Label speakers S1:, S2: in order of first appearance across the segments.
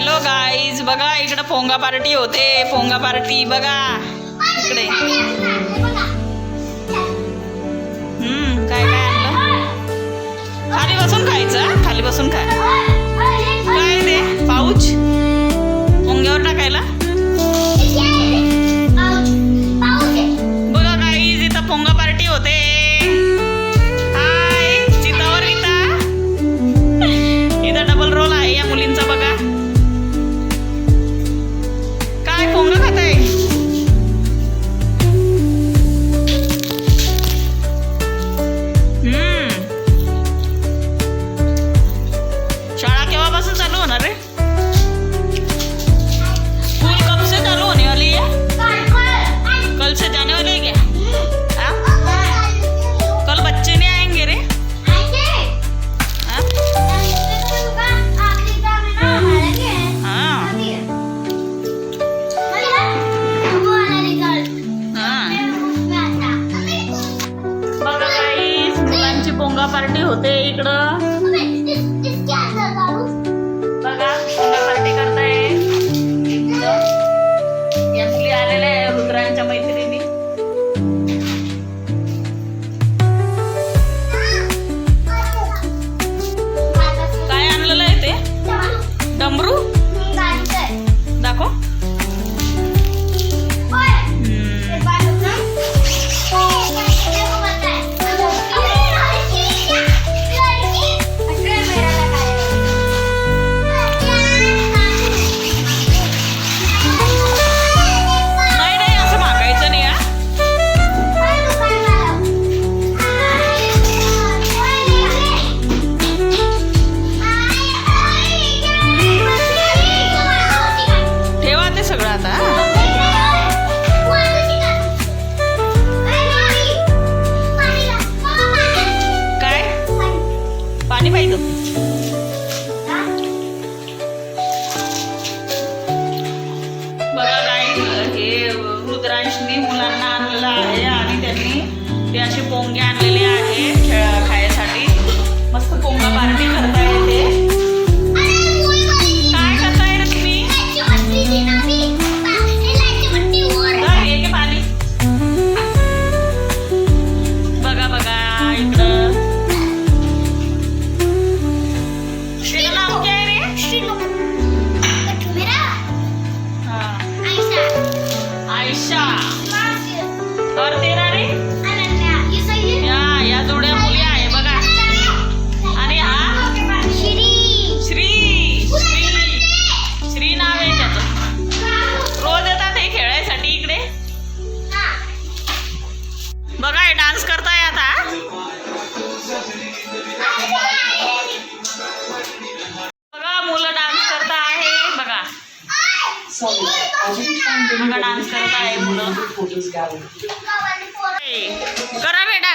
S1: Hello guys बघा इकडे फोंगा party होते. पोंगा पार्टी बघा. इकडे. हम्म काय काय आणलं? खाली बसून खायचं खाली बसून खाय काय ते? पाऊच? फोंग्यावर टाकायला? करत आहे मुलं करा बेटा.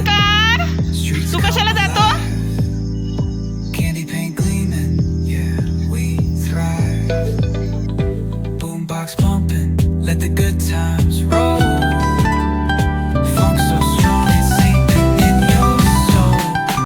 S1: んか？